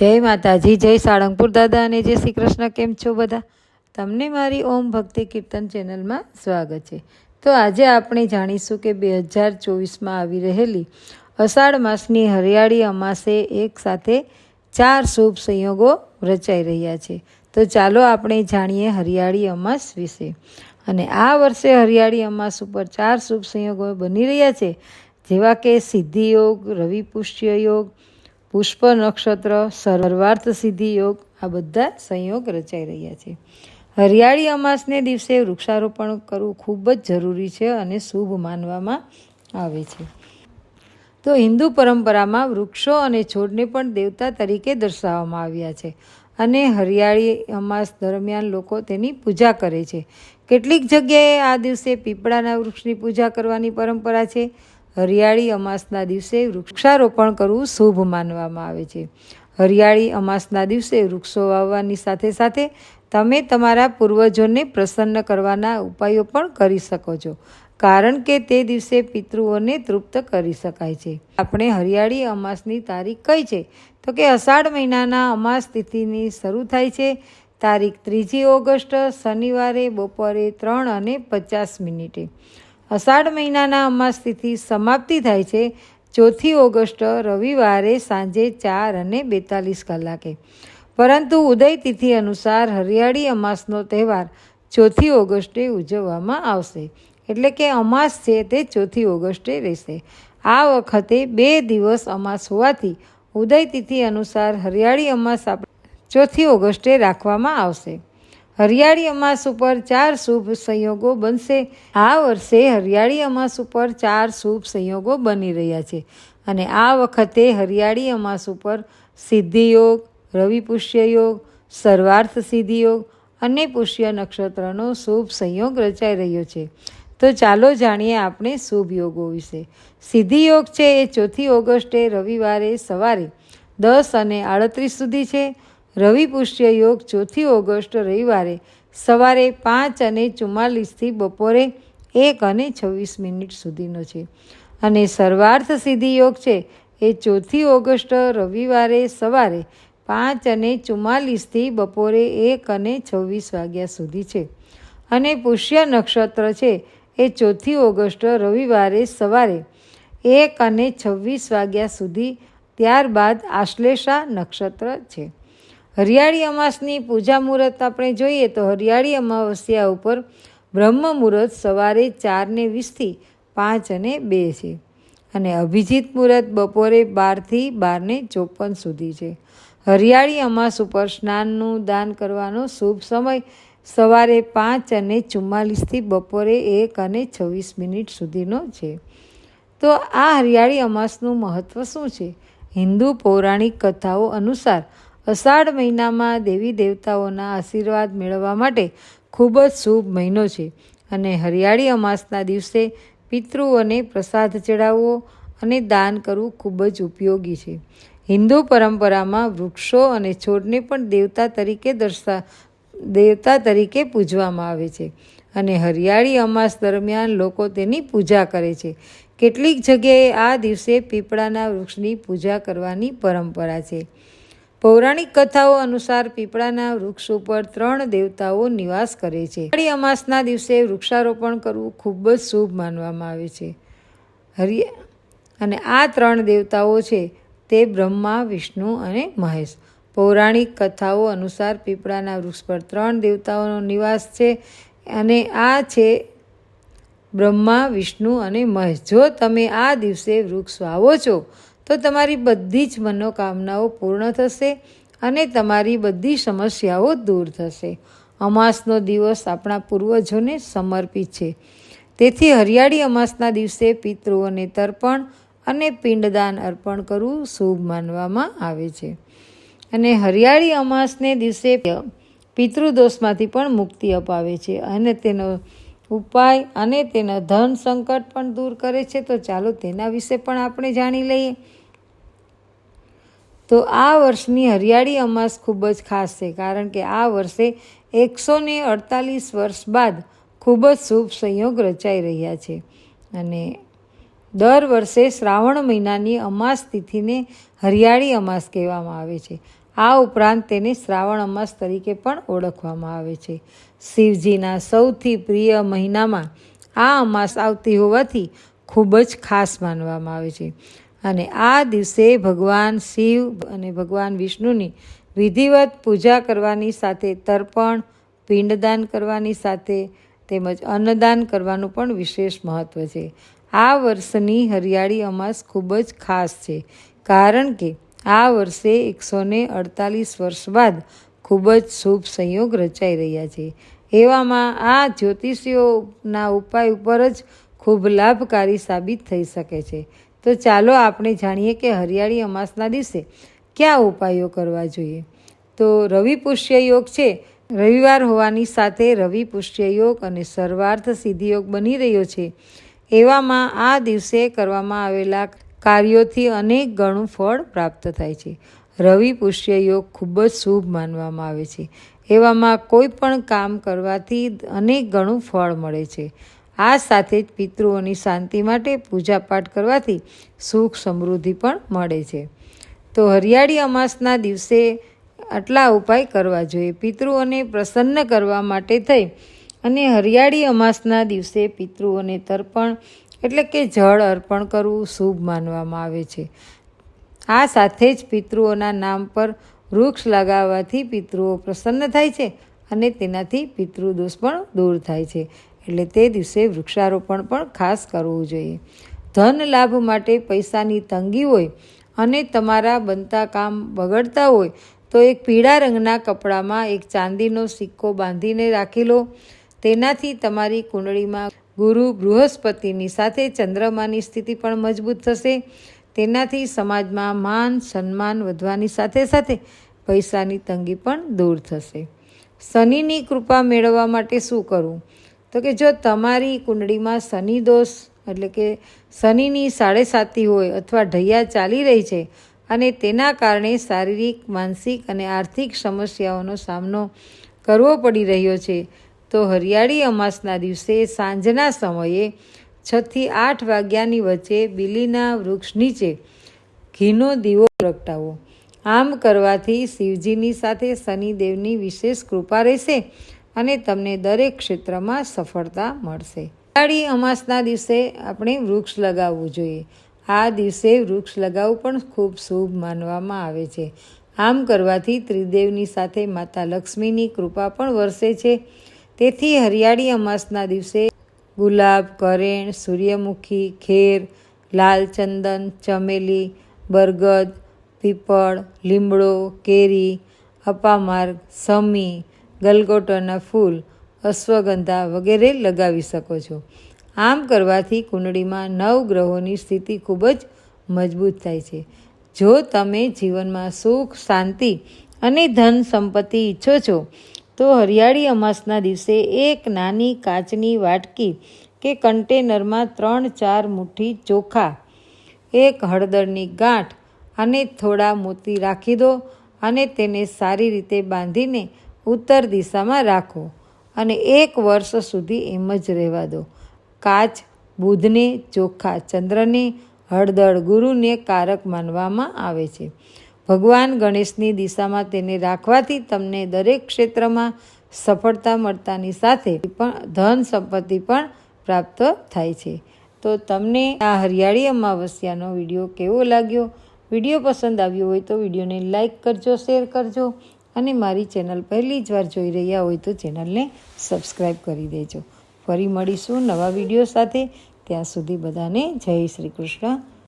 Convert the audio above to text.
જય માતાજી, જય સાળંગપુર દાદા અને જય શ્રી કૃષ્ણ, કેમ છો બધા? તમને મારી ઓમ ભક્તિ કીર્તન ચેનલમાં સ્વાગત છે. તો આજે આપણે જાણીશું કે બે હજાર ચોવીસમાં આવી રહેલી અષાઢ માસની હરિયાળી અમાસે એક સાથે ચાર શુભ સંયોગો રચાઈ રહ્યા છે. તો ચાલો આપણે જાણીએ હરિયાળી અમાસ વિશે. અને આ વર્ષે હરિયાળી અમાસ ઉપર ચાર શુભ સંયોગો બની રહ્યા છે. જેવા કે સિદ્ધિ યોગ, રવિ પુષ્ય યોગ પુષ્પ, નક્ષત્ર, સર્વાર્થ, સિદ્ધિ, યોગ આ બધા સંયોગ રચાઈ રહ્યા છે. હરિયાળી અમાસને દિવસે વૃક્ષારોપણ કરવું ખૂબ જ જરૂરી છે અને શુભ માનવામાં આવે છે. તો હિન્દુ પરંપરામાં વૃક્ષો અને છોડને પણ દેવતા તરીકે દર્શાવવામાં આવ્યા છે અને હરિયાળી અમાસ દરમિયાન લોકો તેની પૂજા કરે છે. કેટલીક જગ્યાએ આ દિવસે પીપળાના વૃક્ષની પૂજા કરવાની પરંપરા છે. હરિયાળી અમાસના દિવસે વૃક્ષારોપણ કરવું શુભ માનવામાં આવે છે. હરિયાળી અમાસના દિવસે વૃક્ષો વાવવાની સાથે સાથે તમે તમારા પૂર્વજોને પ્રસન્ન કરવાના ઉપાયો પણ કરી શકો છો. કારણ કે તે દિવસે પિતૃઓને તૃપ્ત કરી શકાય છે. આપણે હરિયાળી અમાસની તારીખ કઈ છે? તો કે અષાઢ મહિનાના અમાસ તિથિની શરૂ થાય છે. તારીખ ત્રીજી ઓગસ્ટ, શનિવારે બપોરે ત્રણ અને પચાસ મિનિટે. અષાઢ મહિનાના અમાસ તિથિ સમાપ્તિ થાય છે. ચોથી ઓગસ્ટ રવિવારે સાંજે ચાર અને બેતાલીસ કલાકે. પરંતુ ઉદય તિથિ અનુસાર હરિયાળી અમાસનો તહેવાર ચોથી ઓગસ્ટે ઉજવવામાં આવશે. એટલે કે અમાસ છે તે ચોથી ઓગસ્ટે રહેશે. આ વખતે બે દિવસ અમાસ હોવાથી ઉદય તિથિ અનુસાર હરિયાળી અમાસ આપણે ચોથી ઓગસ્ટે રાખવામાં આવશે. હરિયાળી અમાસ ઉપર ચાર શુભ સંયોગો બનશે. આ વર્ષે હરિયાળી અમાસ ઉપર ચાર શુભ સંયોગો બની રહ્યા છે અને આ વખતે હરિયાળી અમાસ ઉપર સિદ્ધિ યોગ, રવિ પુષ્ય યોગ, સર્વાર્થ સિદ્ધિ યોગ અને પુષ્ય નક્ષત્રનો શુભ સંયોગ રચાઈ રહ્યો છે. તો ચાલો જાણીએ આપણે શુભ યોગો વિશે. સિદ્ધિ યોગ છે એ ચોથી ઓગસ્ટે રવિવારે સવારે દસ અને આડત્રીસ સુધી છે. રવિ પુષ્ય યોગ ચોથી ઓગસ્ટ રવિવારે સવારે પાંચ અને ચુમ્માલીસથી બપોરે એક અને છવ્વીસ મિનિટ સુધીનો છે. અને સર્વાર્થ સિદ્ધિ યોગ છે એ ચોથી ઓગસ્ટ રવિવારે સવારે પાંચ અને ચુમ્માલીસથી બપોરે એક અને છવ્વીસ વાગ્યા સુધી છે. અને પુષ્ય નક્ષત્ર છે એ ચોથી ઓગસ્ટ રવિવારે સવારે એક અને છવ્વીસ વાગ્યા સુધી ત્યારબાદ આશ્લેષા નક્ષત્ર છે. હરિયાળી અમાસની પૂજા મુહૂર્ત આપણે જોઈએ તો હરિયાળી અમાવસ્યા ઉપર બ્રહ્મ મુહૂર્ત સવારે ચારને વીસથી પાંચ અને બે છે. અને અભિજીત મુહૂર્ત બપોરે બારથી બારને ચોપન સુધી છે. હરિયાળી અમાસ ઉપર સ્નાનનું દાન કરવાનો શુભ સમય સવારે પાંચ અને ચુમ્માલીસથી બપોરે એક અને છવ્વીસ મિનિટ સુધીનો છે. તો આ હરિયાળી અમાસનું મહત્ત્વ શું છે? હિન્દુ પૌરાણિક કથાઓ અનુસાર અષાઢ મહિનામાં દેવી દેવતાઓના આશીર્વાદ મેળવવા માટે ખૂબ જ શુભ મહિનો છે અને હરિયાળી અમાસના દિવસે પિતૃઓને પ્રસાદ ચડાવવો અને દાન કરવું ખૂબ જ ઉપયોગી છે. હિન્દુ પરંપરામાં વૃક્ષો અને છોડને પણ દેવતા તરીકે દર્શા, દેવતા તરીકે પૂજવામાં આવે છે અને હરિયાળી અમાસ દરમિયાન લોકો તેની પૂજા કરે છે. કેટલીક જગ્યાએ આ દિવસે પીપળાના વૃક્ષની પૂજા કરવાની પરંપરા છે. પૌરાણિક કથાઓ અનુસાર પીપળાના વૃક્ષ ઉપર ત્રણ દેવતાઓ નિવાસ કરે છે. હરિયાળી અમાસના દિવસે વૃક્ષારોપણ કરવું ખૂબ જ શુભ માનવામાં આવે છે. હરિયા અને આ ત્રણ દેવતાઓ છે તે બ્રહ્મા, વિષ્ણુ અને મહેશ. પૌરાણિક કથાઓ અનુસાર પીપળાના વૃક્ષ પર ત્રણ દેવતાઓનો નિવાસ છે અને આ છે બ્રહ્મા, વિષ્ણુ અને મહેશ. જો તમે આ દિવસે વૃક્ષ વાવો છો તો તમારી બધી જ મનોકામનાઓ પૂર્ણ થશે અને તમારી બધી સમસ્યાઓ દૂર થશે. અમાસનો દિવસ આપણા પૂર્વજોને સમર્પિત છે. તેથી હરિયાળી અમાસના દિવસે પિતૃઓને તર્પણ અને પિંડદાન અર્પણ કરવું શુભ માનવામાં આવે છે. અને હરિયાળી અમાસને દિવસે પિતૃદોષમાંથી પણ મુક્તિ અપાવે છે અને તેનો ઉપાય અને તેના ધન સંકટ પણ દૂર કરે છે, તો ચાલો તેના વિશે પણ આપણે જાણી લઈએ. તો આ વર્ષની હરિયાળી અમાસ ખૂબ જ ખાસ છે, કારણ કે આ વર્ષે એકસો ને અડતાલીસ વર્ષ બાદ ખૂબ જ શુભ સંયોગ રચાઈ રહ્યા છે. અને દર વર્ષે શ્રાવણ મહિનાની અમાસ તિથિને હરિયાળી અમાસ કહેવામાં આવે છે. આ ઉપરાંત તેને શ્રાવણ અમાસ તરીકે પણ ઓળખવામાં આવે છે. શિવજીના સૌથી પ્રિય મહિનામાં આ અમાસ આવતી હોવાથી ખૂબ જ ખાસ માનવામાં આવે છે. અને આ દિવસે ભગવાન શિવ અને ભગવાન વિષ્ણુની વિધિવત પૂજા કરવાની સાથે તર્પણ, પિંડદાન કરવાની સાથે તેમજ અન્નદાન કરવાનું પણ વિશેષ મહત્ત્વ છે. આ વર્ષની હરિયાળી અમાસ ખૂબ જ ખાસ છે. કારણ કે આ વર્ષે એકસો ને અડતાલીસ વર્ષ બાદ ખૂબ જ શુભ સંયોગ રચાઈ રહ્યા છે. એવામાં આ જ્યોતિષીઓના ઉપાય ઉપર જ ખૂબ લાભકારી સાબિત થઈ શકે છે. તો ચાલો આપણે જાણીએ કે હરિયાળી અમાસના દિવસે કયા ઉપાયો કરવા જોઈએ. તો રવિ પુષ્ય યોગ છે. રવિવાર હોવાની સાથે રવિ પુષ્ય યોગ અને સર્વાર્થ સિદ્ધિ યોગ બની રહ્યો છે. એવામાં આ દિવસે કરવામાં આવેલા કાર્યોથી અનેક ગણું ફળ પ્રાપ્ત થાય છે. રવિ પુષ્ય યોગ ખૂબ જ શુભ માનવામાં આવે છે. એવામાં કોઈ પણ કામ કરવાથી અનેક ગણું ફળ મળે છે. આ સાથે જ પિતૃઓની શાંતિ માટે પૂજાપાઠ કરવાથી સુખ સમૃદ્ધિ પણ મળે છે. તો હરિયાળી અમાસના દિવસે આટલા ઉપાય કરવા જોઈએ. પિતૃઓને પ્રસન્ન કરવા માટે થઈ અને હરિયાળી અમાસના દિવસે પિતૃઓને તર્પણ એટલે કે જળ અર્પણ કરવું શુભ માનવામાં આવે છે. આ સાથે જ પિતૃઓના નામ પર વૃક્ષ લગાવવાથી પિતૃઓ પ્રસન્ન થાય છે અને તેનાથી પિતૃદોષ પણ દૂર થાય છે. એટલે તે દિવસે વૃક્ષારોપણ પણ ખાસ કરવું જોઈએ. ધન લાભ માટે પૈસાની તંગી હોય અને તમારા બનતા કામ બગડતા હોય તો એક પીળા રંગના કપડામાં એક ચાંદીનો સિક્કો બાંધીને રાખી લો. તેનાથી તમારી કુંડળીમાં ગુરુ બૃહસ્પતિની સાથે ચંદ્રમાની સ્થિતિ પણ મજબૂત થશે. તેનાથી સમાજમાં માન, સન્માન વધવાની સાથે સાથે પૈસાની તંગી પણ દૂર થશે. શનિની કૃપા મેળવવા માટે શું કરવું તો કે જો તમારી કુંડળીમાં શનિ દોષ, એટલે કે શનિની સાડે સાતી હોય અથવા ઢૈયા ચાલી રહી છે અને તેના કારણે શારીરિક, માનસિક અને આર્થિક સમસ્યાઓનો સામનો કરવો પડી રહ્યો છે તો હરિયાળી અમાસના દિવસે સાંજના સમયે છથી આઠ વાગ્યાની વચ્ચે બિલીના વૃક્ષ નીચે ઘીનો દીવો પ્રગટાવો. આમ કરવાથી શિવજીની સાથે શનિદેવની વિશેષ કૃપા રહેશે અને તમને દરેક ક્ષેત્રમાં સફળતા મળશે. હરિયાળી અમાસના દિવસે આપણે વૃક્ષ લગાવવું જોઈએ. આ દિવસે વૃક્ષ લગાવવું પણ ખૂબ શુભ માનવામાં આવે છે. આમ કરવાથી ત્રિદેવની સાથે માતા લક્ષ્મીની કૃપા પણ વરસે છે. તેથી હરિયાળી અમાસના દિવસે ગુલાબ, કરેણ, સૂર્યમુખી, ખેર લાલચંદન ચમેલી, બરગદ, પીપળ, લીમડો, કેરી, અપામાર્ગ, સમી, ગલગોટાના ફૂલ, અશ્વગંધા વગેરે લગાવી શકો છો. આમ કરવાથી કુંડળીમાં નવ ગ્રહોની સ્થિતિ ખૂબ જ મજબૂત થાય છે. જો તમે જીવનમાં સુખ, શાંતિ અને ધન સંપત્તિ ઈચ્છો છો તો હરિયાળી અમાસના દિવસે એક નાની કાચની વાટકી કે કન્ટેનરમાં ત્રણ ચાર મુઠ્ઠી ચોખા, એક હળદરની ગાંઠ અને થોડા મોતી રાખી દો અને તેને સારી રીતે બાંધીને ઉત્તર દિશામાં રાખો અને એક વર્ષ સુધી એમ જ રહેવા દો. કાચ બુધને, ચોખા ચંદ્રને, હળદર ગુરુને કારક માનવામાં આવે છે. ભગવાન ગણેશની દિશામાં તેને રાખવાથી તમને દરેક ક્ષેત્રમાં સફળતા મળતાની સાથે પણ ધન સંપત્તિ પણ પ્રાપ્ત થાય છે. તો તમને આ હરિયાળી અમાવસ્યાનો વીડિયો કેવો લાગ્યો? વીડિયો પસંદ આવ્યો હોય તો વિડીયોને લાઇક કરજો, શેર કરજો અને મારી ચેનલ પહેલી જ વાર જોઈ રહ્યા હોય તો ચેનલને સબસ્ક્રાઈબ કરી દેજો. ફરી મળીશું નવા વીડિયો સાથે. ત્યાં સુધી બધાને જય શ્રી કૃષ્ણ.